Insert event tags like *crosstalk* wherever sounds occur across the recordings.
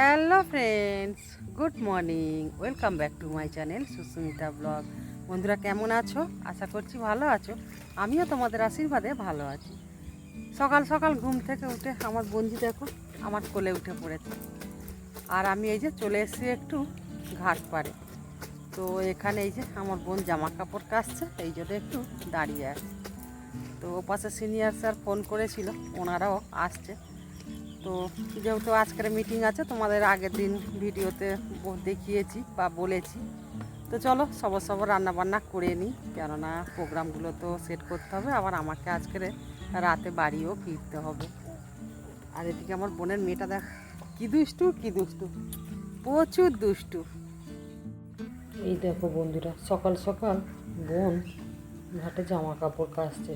Hello friends, good morning. Welcome back to my channel Susmita blog. বন্ধুরা, কেমন আছো? আশা করছি ভালো আছো। আমিও তোমাদের আশীর্বাদে ভালো আছি। সকাল সকাল ঘুম থেকে উঠে আমার বন্ধু দেখো, আমার কোলে উঠে পড়েছে। আর আমি এই যে চলে এসেছি একটু ঘাট পাড়ে। তো এখানে এই যে আমার বোন জামা কাপড় কাচছে, এই জন্য একটু দাঁড়িয়ে আছে। তো ও পাশে সিনিয়র স্যার ফোন করেছিল, ওনারাও আসছে। তো যেহেতু আজকের মিটিং আছে, তোমাদের আগের দিন ভিডিওতে দেখিয়েছি বা বলেছি। তো চলো, সবার সবার রান্না বান্না করে নিই, কেননা প্রোগ্রামগুলো তো সেট করতে হবে, আবার আমাকে আজকের রাতে বাড়িও ফিরতে হবে। আর এদিকে আমার বোনের মেয়েটা দেখ, কি দুষ্টু কি দুষ্টু, প্রচুর দুষ্টু। এই দেখো বন্ধুরা, সকাল সকাল বোন ঘাটে জামা কাপড় কাচছে।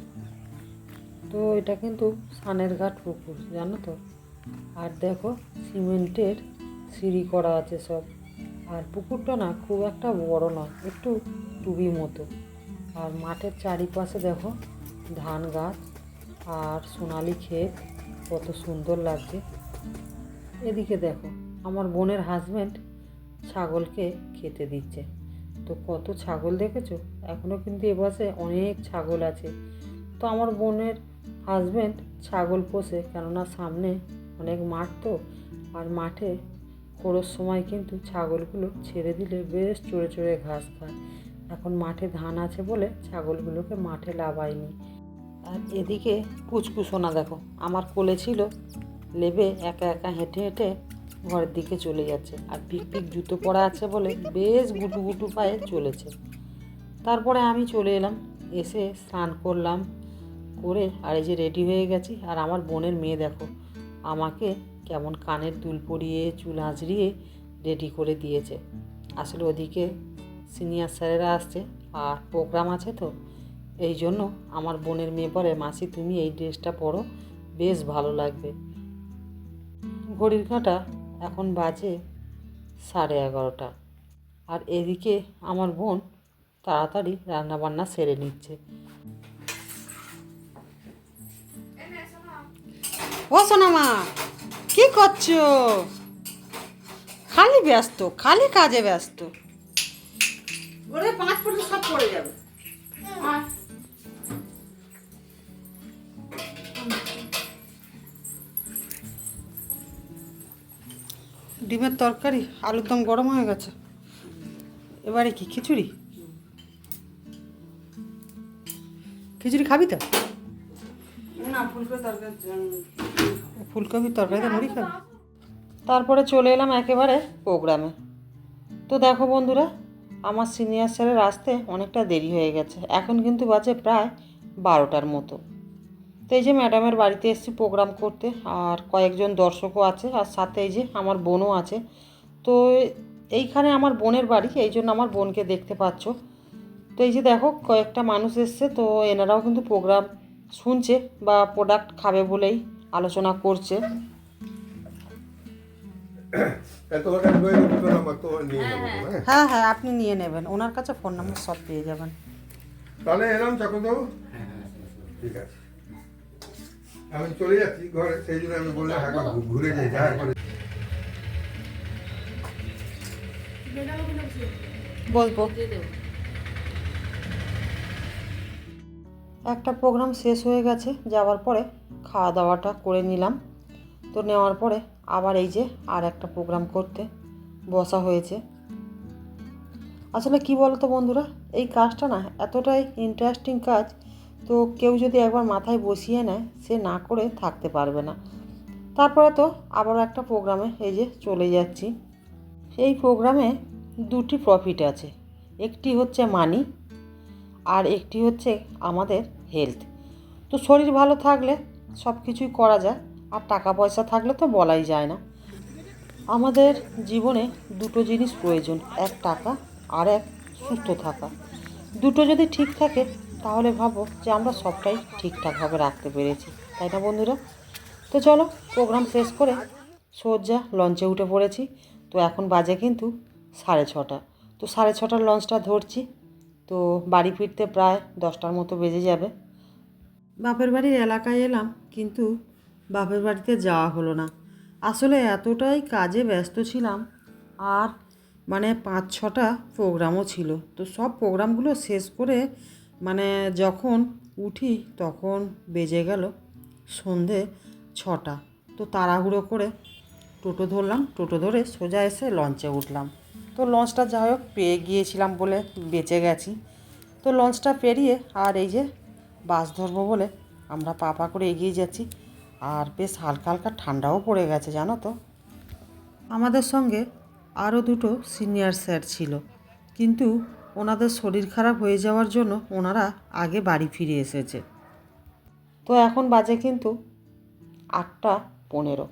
তো এটা কিন্তু সানের ঘাট পুকুর জানো তো? আর দেখো, সিমেন্টের সিঁড়ি করা আছে সব। আর পুকুরটা না খুব একটা বড় নয়, একটু টুবি মতো। আর মাঠের চারিপাশে দেখো, ধান গাছ আর সোনালি ক্ষেত, কত সুন্দর লাগছে। এদিকে দেখো, আমার বোনের হাজব্যান্ড ছাগলকে খেতে দিচ্ছে। তো কত ছাগল দেখেছ? এখনও কিন্তু এপাশে অনেক ছাগল আছে। তো আমার বোনের হাজব্যান্ড ছাগল পোষে, কেননা সামনে অনেক মাঠ তো, আর মাঠে খোড়োর সময় কিন্তু ছাগলগুলো ছেড়ে দিলে বেশ চড়ে চড়ে ঘাস খায়। এখন মাঠে ধান আছে বলে ছাগলগুলোকে মাঠে লাভায়নি। আর এদিকে কুচকুসোনা দেখো, আমার কোলে ছিল, লেবে একা একা হেঁটে হেঁটে ঘরের দিকে চলে যাচ্ছে। আর পিক পিক জুতো পরা আছে বলে বেশ গুটু গুটু পায়ে চলেছে। তারপরে আমি চলে এলাম, এসে স্নান করলাম, করে আর এই যে রেডি হয়ে গেছি। আর আমার বোনের মেয়ে দেখো আমাকে কেমন কানের দুল পরিয়ে, চুল আঁচড়িয়ে রেডি করে দিয়েছে। আসলে ওদিকে সিনিয়র স্যারেরা আসছে, আর প্রোগ্রাম আছে তো। এই জন্য আমার বোনের মেয়ে বলে, মাসি, তুমি এই ড্রেসটা পরো, বেশ ভালো লাগবে। ঘড়ির কাঁটা এখন বাজে সাড়ে এগারোটা। আর এদিকে আমার বোন তাড়াতাড়ি রান্নাবান্না সেরে নিচ্ছে। ও সোনামা কি করছ? খালি ব্যস্ত খালি কাজে ব্যস্ত। ওরে পাঁচ ফুটে সব পড়ে যাবে। ডিমের তরকারি আলুর দম গরম হয়ে গেছে। এবারে কি? খিচুড়ি? খিচুড়ি খাবি তো? ফুলকপি তরকারি ফুলকপির তরকারিতে মুড়ি খাবি? তারপরে চলে এলাম একেবারে প্রোগ্রামে। তো দেখো বন্ধুরা, আমার সিনিয়র স্যারের আসতে অনেকটা দেরি হয়ে গেছে। এখন কিন্তু বাজে প্রায় বারোটার মতো। তো এই যে ম্যাডামের বাড়িতে এসেছি প্রোগ্রাম করতে, আর কয়েকজন দর্শকও আছে, আর সাথে এই যে আমার বোনও আছে। তো এইখানে আমার বোনের বাড়ি, এই জন্য আমার বোনকে দেখতে পাচ্ছ। তো এই যে দেখো, কয়েকটা মানুষ এসছে, তো এনারাও কিন্তু প্রোগ্রাম শুনছে বা প্রোডাক্ট খাবে বলেই আলোচনা করছে। *coughs* নিয়ে নেব হ্যাঁ হ্যাঁ। হ্যাঁ। আপনি নিয়ে নেবেন। ওনার কাছে ফোন নাম্বার সব পেয়ে যাবেন। তাহলে এলাম চাকরবাবু? ঠিক আছে। আমি চলে যাচ্ছি ঘরে সেই জন্য আমি বললাম হ্যাঁ ঘুরে যাই দেখা করে বলব। একটা প্রোগ্রাম শেষ হয়ে গেছে, যাওয়ার পরে খাওয়া দাওয়াটা করে নিলাম। তো নেওয়ার পরে আবার এই যে আর একটা প্রোগ্রাম করতে বসা হয়েছে। আসলে কি বলতো বন্ধুরা, এই কাজটা না এতটাই ইন্টারেস্টিং কাজ, তো কেউ যদি একবার মাথায় বসিয়ে নেয়, সে না করে থাকতে পারবে না। তারপরে তো আবারও একটা প্রোগ্রামে এই যে চলে যাচ্ছি। এই প্রোগ্রামে দুটি প্রফিট আছে। একটি হচ্ছে মানি আর একটি হচ্ছে আমাদের হেলথ তো শরীর ভালো থাকলে সব কিছুই করা যায়, আর টাকা পয়সা থাকলে তো বলাই যায় না। আমাদের জীবনে দুটো জিনিস প্রয়োজন, এক টাকা আর এক সুস্থ থাকা। দুটো যদি ঠিক থাকে, তাহলে ভাবো যে আমরা সবটাই ঠিকঠাকভাবে রাখতে পেরেছি। তাই না বন্ধুরা? তো চলো প্রোগ্রাম শেষ করে সোজা লঞ্চে উঠে পড়েছি। তো এখন বাজে কিন্তু সাড়ে ছটা। তো সাড়ে ছটার লঞ্চটা ধরছি। তো বাড়ি ফিরতে প্রায় দশটার মতো বেজে যাবে। বাপের বাড়ির এলাকায় এলাম, কিন্তু বাপের বাড়িতে যাওয়া হলো না। আসলে এতটাই কাজে ব্যস্ত ছিলাম, আর মানে পাঁচ ছটা প্রোগ্রামও ছিল। তো সব প্রোগ্রামগুলো শেষ করে মানে যখন উঠি তখন বেজে গেল সন্ধে ছটা। তো তাড়াহুড়ো করে টোটো ধরলাম, টোটো ধরে সোজা এসে লঞ্চে উঠলাম। তো লঞ্চটা যাই হোক, পেয়ে গিয়েছিলাম বলে বেঁচে গেছি। তো লঞ্চটা পেরিয়ে আর এই যে বাস ধরবো বলে আমরা পা পা করে এগিয়ে যাচ্ছি। আর বেশ হালকা হালকা ঠান্ডাও পড়ে গেছে, জানো তো। আমাদের সঙ্গে আরও দুটো সিনিয়র স্যার ছিল। কিন্তু ওনাদের শরীর খারাপ হয়ে যাওয়ার জন্য ওনারা আগে বাড়ি ফিরে এসেছে। তো এখন বাজে কিন্তু আটটা পনেরো।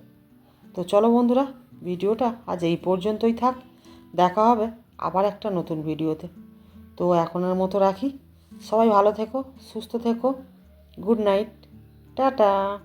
তো চলো বন্ধুরা, ভিডিওটা আজ এই পর্যন্তই থাক। দেখা হবে আবার একটা নতুন ভিডিওতে। তো এখনের মতো রাখি। সবাই ভালো থেকো, সুস্থ থেকো। Good night. টাটা।